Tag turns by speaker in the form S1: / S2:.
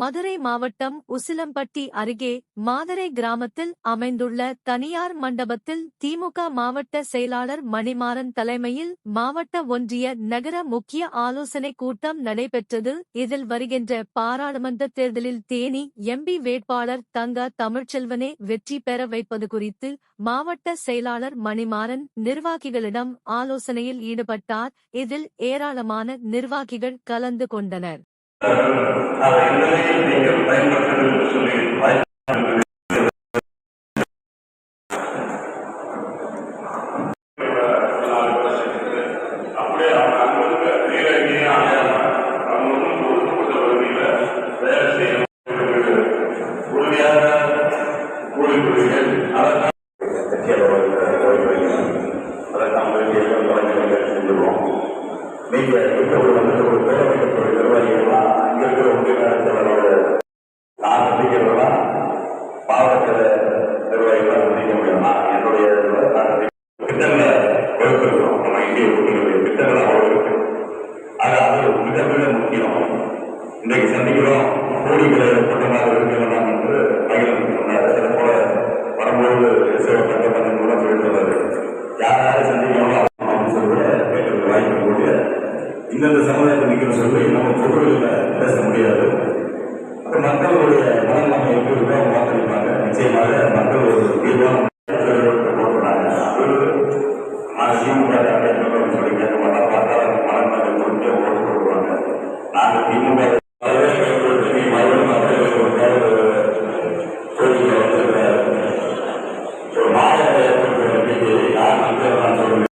S1: மதுரை மாவட்டம் உசிலம்பட்டி அருகே மாதரை கிராமத்தில் அமைந்துள்ள தனியார் மண்டபத்தில் திமுக மாவட்ட செயலாளர் மணிமாறன் தலைமையில் மாவட்ட ஒன்றிய நகர முக்கிய ஆலோசனைக் கூட்டம் நடைபெற்றது. இதில் வருகின்ற பாராளுமன்ற தேர்தலில் தேனி எம்பி வேட்பாளர் தங்க தமிழ்ச்செல்வனே வெற்றி பெற வைப்பது குறித்து மாவட்ட செயலாளர் மணிமாறன் நிர்வாகிகளிடம் ஆலோசனையில் ஈடுபட்டார். இதில் ஏராளமான நிர்வாகிகள் கலந்து கொண்டனர்.
S2: அதை நிலையில் நீங்கள் பயன்படுத்துங்கள் என்று சொல்லி வாய்ப்பு அப்படியே அவங்க இருக்கிற நான் சந்திக்கிறதெல்லாம் மாவட்ட நிர்வாகிகளாக சந்திக்க முடியும் நான் என்னுடைய நான் திட்டங்களை வகுத்திருக்கிறோம் நம்ம இந்திய திட்டங்களை வகுத்திருக்கு அது அது மிக மிக முக்கியம் இன்றைக்கு சந்திக்கிறோம் கோடிகளை பட்டமாக இருக்கலாம் என்று பகிர்ந்து சொன்னார் அதே போல வரும்போது கூட சொல்லிட்டு யார் யாரை சந்திக்கணும் அப்படின்னு சொல்லி கேட்கறதுக்கு வாய்ப்பு கூடிய இந்தந்த சமுதாயத்தை நிற்கிற சொல்லி நம்ம பொருளில் பேச முடியாது. அப்ப மக்களுடைய மனம் நம்ம எப்படி இருக்கோ அவங்க வாக்களிப்பாங்க நிச்சயமாக மக்கள் ஒரு தீர்வான போட்டுறாங்க நான் திமுக சொல்லி கேட்க பார்த்தா ஓட்டு போடுவாங்க. நாங்கள் திமுக